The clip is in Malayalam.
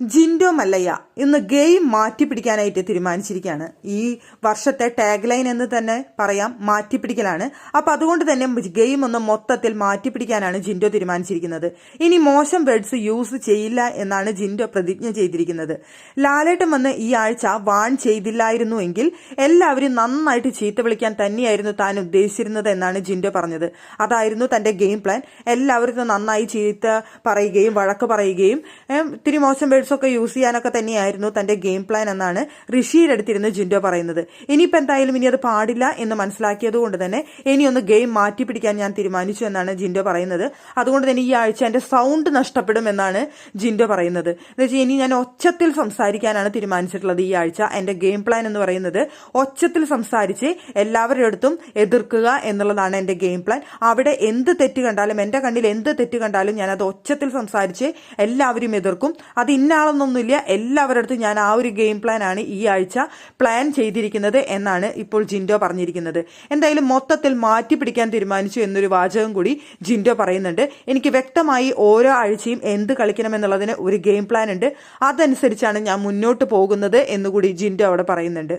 ജിൻഡോ മല്ലയ്യ ഇന്ന് ഗെയിം മാറ്റിപ്പിടിക്കാനായിട്ട് തീരുമാനിച്ചിരിക്കുകയാണ്. ഈ വർഷത്തെ ടാഗ് ലൈൻ എന്ന് തന്നെ പറയാം മാറ്റിപ്പിടിക്കലാണ്. അപ്പൊ അതുകൊണ്ട് തന്നെ ഗെയിം ഒന്ന് മൊത്തത്തിൽ മാറ്റിപ്പിടിക്കാനാണ് ജിൻഡോ തീരുമാനിച്ചിരിക്കുന്നത്. ഇനി മോശം വേർഡ്സ് യൂസ് ചെയ്യില്ല എന്നാണ് ജിൻഡോ പ്രതിജ്ഞ ചെയ്തിരിക്കുന്നത്. ലാലേട്ടൻ വന്ന് ഈ ആഴ്ച വാൺ ചെയ്തില്ലായിരുന്നുവെങ്കിൽ എല്ലാവരും നന്നായിട്ട് ചീത്ത വിളിക്കാൻ തന്നെയായിരുന്നു താൻ ഉദ്ദേശിച്ചിരുന്നത് എന്നാണ് ജിൻഡോ പറഞ്ഞത്. അതായിരുന്നു തന്റെ ഗെയിം പ്ലാൻ. എല്ലാവരും നന്നായി ചീത്ത പറയുകയും വഴക്ക് പറയുകയും ഇത്തിരി മോശം വേർഡ്സ് ഒക്കെ യൂസ് ചെയ്യാനൊക്കെ തന്നെയായിരുന്നു തന്റെ ഗെയിം പ്ലാൻ എന്നാണ് ഋഷിയുടെ അടുത്തിരുന്ന് ജിൻഡോ പറയുന്നത്. ഇനിയിപ്പോൾ എന്തായാലും ഇനി അത് പാടില്ല എന്ന് മനസ്സിലാക്കിയത് കൊണ്ട് തന്നെ ഇനി ഒന്ന് ഗെയിം മാറ്റി പിടിക്കാൻ ഞാൻ തീരുമാനിച്ചു എന്നാണ് ജിൻഡോ പറയുന്നത്. അതുകൊണ്ട് തന്നെ ഈ ആഴ്ച എന്റെ സൗണ്ട് നഷ്ടപ്പെടും എന്നാണ് ജിൻഡോ പറയുന്നത്. എന്ന് വെച്ചാൽ ഇനി ഞാൻ ഒച്ചത്തിൽ സംസാരിക്കാനാണ് തീരുമാനിച്ചിട്ടുള്ളത് ഈ ആഴ്ച. എന്റെ ഗെയിം പ്ലാൻ എന്ന് പറയുന്നത് ഒച്ചത്തിൽ സംസാരിച്ച് എല്ലാവരുടെ അടുത്തും എതിർക്കുക എന്നുള്ളതാണ് എന്റെ ഗെയിം പ്ലാൻ അവിടെ എന്ത് തെറ്റ് കണ്ടാലും എന്റെ കണ്ണിൽ എന്ത് തെറ്റ് കണ്ടാലും ഞാൻ അത് ഒച്ചത്തിൽ സംസാരിച്ച് എല്ലാവരും എതിർക്കും. അത് ഇന്നാളെന്നൊന്നുമില്ല എല്ലാവരുടെ അടുത്തും ഞാൻ ആ ഒരു ഗെയിം പ്ലാൻ ആണ് ഈ ആഴ്ച പ്ലാൻ ചെയ്തിരിക്കുന്നത് എന്നാണ് ഇപ്പോൾ ജിൻഡോ പറഞ്ഞിരിക്കുന്നത്. എന്തായാലും മൊത്തത്തിൽ മാറ്റി പിടിക്കാൻ തീരുമാനിച്ചു എന്നൊരു വാചകം കൂടി ജിൻഡോ പറയുന്നുണ്ട്. എനിക്ക് വ്യക്തമായി ഓരോ ആഴ്ചയും എന്ത് കളിക്കണമെന്നുള്ളതിന് ഒരു ഗെയിം പ്ലാൻ ഉണ്ട്. അതനുസരിച്ചാണ് ഞാൻ മുന്നോട്ട് പോകുന്നത് എന്നുകൂടി ജിൻഡോ അവിടെ പറയുന്നുണ്ട്.